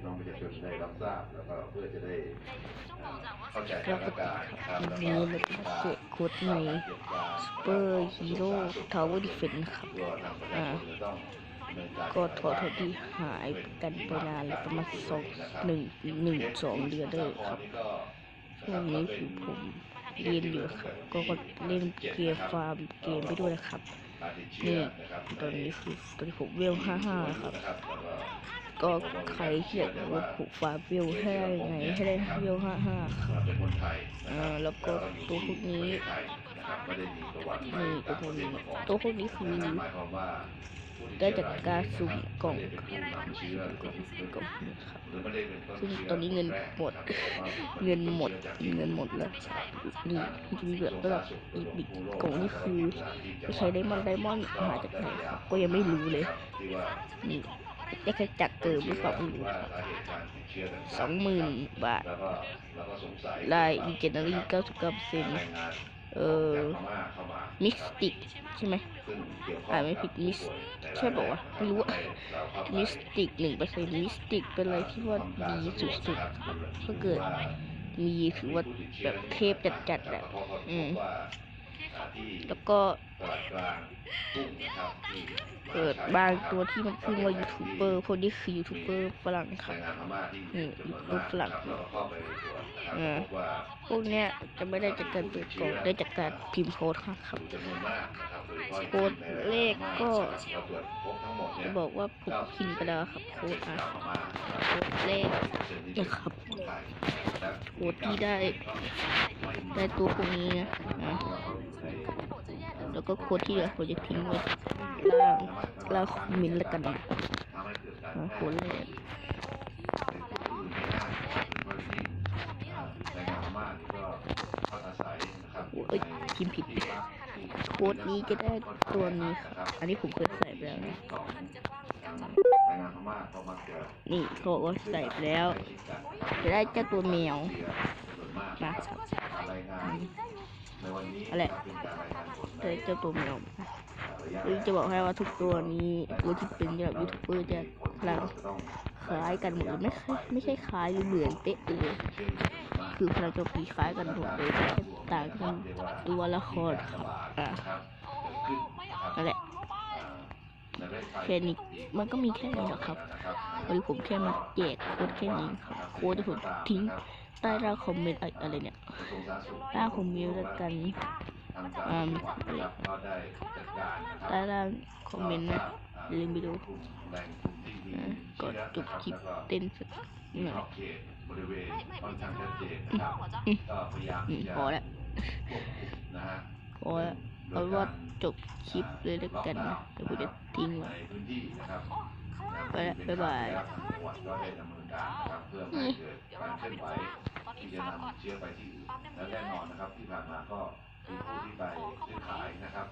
พี่น้องประชาชนได้รับทราบแล้วก็เพื่อจะได้เข้าใจสถานการณ์นะครับวันนี้เราจะมเจอโค้ดในซูเปอร์ฮีโร่ทาวเวอร์ดิเฟนครับองดำเนินาก็ถอดที่หายกันไปนานแล้วประมาณสองหนึ่งหนึ่งสองเดือนเลยครับช่วงนี้คือผมเรียนอยู่ครับ ก็เล่นเกมฟาร์มเกมไปด้วยนะครับนี่ตอนนี้คือตอนนี้ผมเวลห้าห้าครับ ก็ใครที่อยากรู้ว่าผมฟาร์มเวลให้ไงให้ได้เวลห้าห้าครับเป็นคนไทยอ่าแล้วก็ตัวพวกนี้มีตัวพวกนี้ตัวพวกนี้คือได้จากการสุ่มกล่องเป็นผู้นกล่องกล่องนะครับซึ่งตอนนี้เงินหมด เงินหมด เงินหมดแล้วนี่ที่เหลือระดับอีบิกกล่องนี่คือจะใช้ไดมอนด์ไดมอนด์หาจากไหนครับก็ยังไม่รู้เลยนี่ ได้แค่จักเกิมหรือเปล่าไม่สำหรับสองๆสองหมื่นบาทล้วก็แล้วก็สงสัยได้อีเจเนอรี่เก้าสิบเก้าเปอร์เซ็นต์เออมิสติกใช่ไหมอ่านไม่ผิดมิสผู้ป่วยใช่ปะวะไม่รู้อะเราเข้าไปมิสติกหนึ่งเปอร์เซ็นต์มิสติกเป็นอะไรที่ว่าดีสุดๆครับถ้าเกิดมีถือว่าแบบเทพจัดๆแหละอืมแล้วก็ ตลาดกลางเกิดบางตัวที่มันขึ้นว่ายูทูบเบอร์พวกนี้คือยูทูบเบอร์ฝรั่งคแรรับงงานพม่าที่อืมจำนวนรูมาปกฝรั่งนะครับเข้าไปตรวจนะครับอ่าพวกเนี้ยจะไม่ได้จากการเปิดกล่องได้จากการพิมพ์โค้ดครับอยู่จำนวนมากนะครับโพาะโค้ดเลขก็จพบทั้งหมดเนี่จะบอกว่าผมพิมพ์ไปแล้วครับโค้ดอะชาวพม่านะครับโค้ดเลขนะครับโค้ดที่ได้ได้ตัวพวกนี้นะอะ แล้วก็โค้ดที่เหลือผมจะทิ้งไว้ล่างล่างคอมเมนต์แล้วกันนะโค้ดแรกในผู้อื่นไม่ได้นะครับหรือว่าที่แรงงานพม่านี่ก็พักอาศัยนะครับเอ้ยพิมพ์ผิดที่พักที่โค้ดนี้จะได้ตัวนี้อันนี้ผมเคยใส่ไปแล้วนะของแรงงานพม่าก็มักจะนี่เขาบอกว่าใส่ไปแล้ว จะได้เจ้าตัวแมวนวนมา อะไรเป็นการรายงานผลได้เจ้าตัวแมวมจะบอกให้ว่าทุกตัวนี้ตัวที่เป็นระดับยูทูบเบอร์จะพลังคล้ายกันหมดเลยไม่ใช่ไม่ใช่คล้ายหรือเหมือนเป๊ะเลยคือพลังโจมตีคล้ายกันหมดเลยแค่ต่างกันตัวละครครับอะนั่นแหละแค่นี้มันก็มีแค่นี้แหละครับวันนี้ผมแค่มาแจกโค้ดแค่นี้ครับโค้ดที่ผมทิ้ง ใต้ล่างคอมเมนต์อะไรเนี่ยใต้คอมเมนต์แล้วกันอ่าใต้ล่างคอมเมนต์นะลืมไปดูแหล่งกลุ่มที่มีอะก็จบคลิปเต้นสักหน่อยขอบเขตบริเวณค่อนข้ารัก็พยายอืมพอแล้วพอแล้วเอาว่าจบคลิปเลยแล้วกันนะเดี๋ยวผมจะทิ้งไว้ ในพื้นที่นะครับไปแล้วบ๊ายบายแล้วทางจังหวัดก็ได้ดำเนินการนะครับเพื่อไม่ให้เกิดการเคลื่อนไหวที่จะนำเชื้อไปที่อื่นและแน่นอนนะครับที่ผ่านมาก็มีผู้ที่ไปซื้อขายนะครับ